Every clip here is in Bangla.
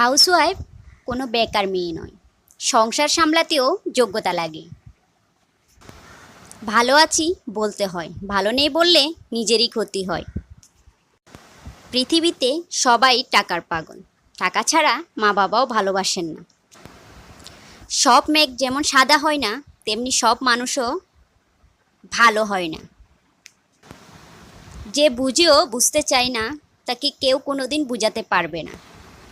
হাউসওয়াইফ কোনো বেকার মেয়ে নয়। সংসার সামলাতেও যোগ্যতা লাগে। ভালো আছি বলতে হয়, ভালো নেই বললে নিজেরই ক্ষতি হয়। পৃথিবীতে সবাই টাকার পাগল, টাকা ছাড়া মা বাবাও ভালোবাসেন না। সব মেঘ যেমন সাদা হয় না, তেমনি সব মানুষও ভালো হয় না। যে বুঝেও বুঝতে চায় না, তাকে কেউ কোনোদিন বুঝাতে পারবে না।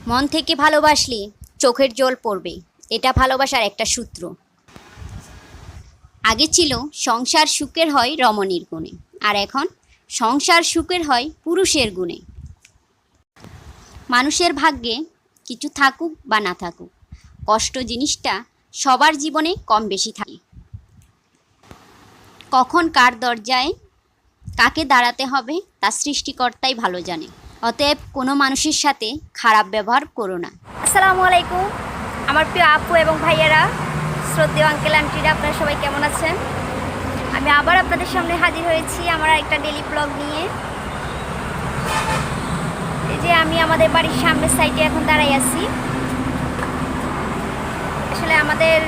মন থেকে ভালোবাসলে, চোখের জল পড়বে। এটা ভালোবাসার একটা সূত্র। আগে ছিল সংসার সুখের হয় রমণীর গুণে, আর এখন সংসার সুখের হয় পুরুষের গুণে। মানুষের ভাগ্যে কিছু থাকুক বা না থাকুক, কষ্ট জিনিসটা সবার জীবনে কম বেশি থাকে। কখন কার দরজায় কাকে দাঁড়াতে হবে, তা সৃষ্টিকর্তাই ভালো জানে। অতএব কোনো মানুষের সাথে খারাপ ব্যবহার করো না। আসসালামু আলাইকুম। আমার প্রিয় আপু এবং ভাইয়ারা, শ্রদ্ধেয় আঙ্কেল আন্টিরা আপনারা সবাই কেমন আছেন? আমি আবার আপনাদের সামনে হাজির হয়েছি আমার একটা ডেলি ব্লগ নিয়ে। এই যে আমি আমাদের বাড়ির সামনের সাইডে এখন দাঁড়াই আছি। আসলে আমাদের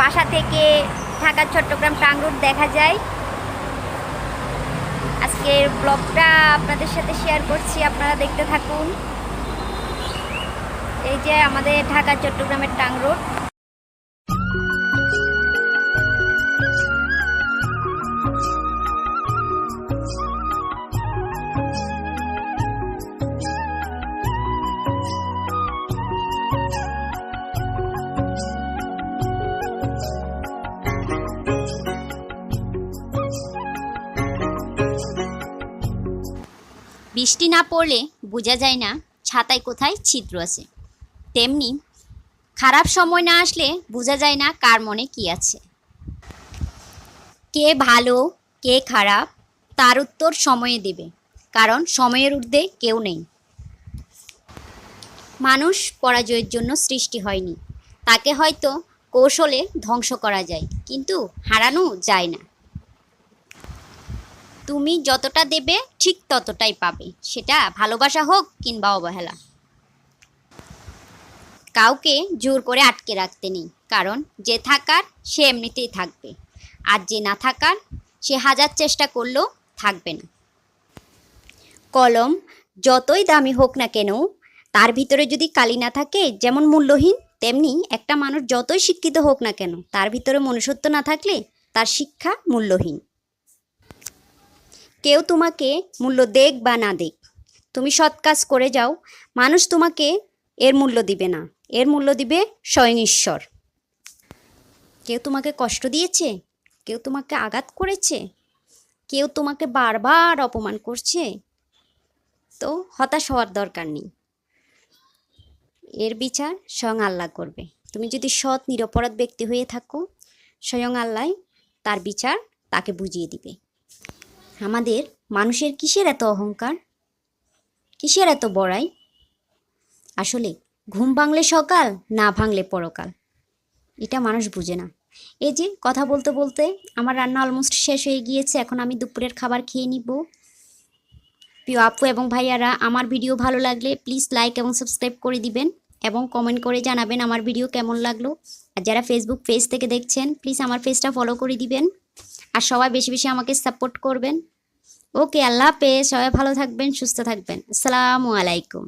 বাসা থেকে ঢাকা চট্টগ্রাম টাং রুট দেখা যায়। আজকের ব্লগটা আপনাদের সাথে শেয়ার করছি, আপনারা দেখতে থাকুন। এই যে আমাদের ঢাকা, চট্টগ্রামের টাং রোড বৃষ্টি না পড়লে বোঝা যায় না ছাতায় কোথায় ছিদ্র আছে। তেমনি খারাপ সময় না আসলে বোঝা যায় না কার মনে কি আছে। কে ভালো, কে খারাপ, তার উত্তর সময়ে দেবে, কারণ সময়ের ঊর্ধ্বে কেউ নেই। মানুষ পরাজয়ের জন্য সৃষ্টি হয়নি। তাকে হয়তো কৌশলে ধ্বংস করা যায়, কিন্তু হারানো যায় না। তুমি যতটা দেবে, ঠিক ততটাই পাবে। সেটা ভালোবাসা হোক কিংবা অবহেলা। কাউকে জোর করে আটকে রাখতে নেই, কারণ যে থাকার সে এমনিতেই থাকবে। আর যে না থাকার, সে হাজার চেষ্টা করলেও থাকবে না। কলম, যতই দামি হোক না কেন, তার ভিতরে যদি কালি না থাকে, যেমন মূল্যহীন, তেমনি একটা মানুষ যতই শিক্ষিত হোক না কেন, তার ভিতরে মনুষ্যত্ব না থাকলে তার শিক্ষা মূল্যহীন। কেউ তোমাকে মূল্য দেখ বা না দেখ। তুমি সৎ কাজ করে যাও। মানুষ তোমাকে এর মূল্য দিবে না। এর মূল্য দিবে স্বয়ং ঈশ্বর। কেউ তোমাকে কষ্ট দিয়েছে? কেউ তোমাকে আঘাত করেছে? কেউ তোমাকে বারবার অপমান করছে? তো হতাশ হওয়ার দরকার নেই। এর বিচার স্বয়ং আল্লাহ করবে। তুমি যদি সৎ, নিরপরাধ ব্যক্তি হয়ে থাকো, স্বয়ং আল্লাহ তার বিচার তাকে বুঝিয়ে দিবে। আমাদের মানুষের কিসের এত অহংকার? কিসের এত বড়াই? আসলে ঘুম ভাঙলে সকাল, না ভাঙলে পরকাল। এটা মানুষ বুঝে না। এই যে কথা বলতে বলতে আমার রান্না অলমোস্ট শেষ হয়ে গিয়েছে, এখন আমি দুপুরের খাবার খেয়ে নিব। প্রিয় আপু এবং ভাইয়ারা, আমার ভিডিও ভালো লাগলে প্লিজ লাইক এবং সাবস্ক্রাইব করে দিবেন এবং কমেন্ট করে জানাবেন আমার ভিডিও কেমন লাগল। আর যারা ফেসবুক পেজ থেকে দেখছেন প্লিজ আমার পেজটা ফলো করে দিবেন। আর সবাই বেশি বেশি আমাকে সাপোর্ট করবেন। ওকে আল্লাহ হাফেজ সবাই ভালো থাকবেন সুস্থ থাকবেন। আসসালামু আলাইকুম।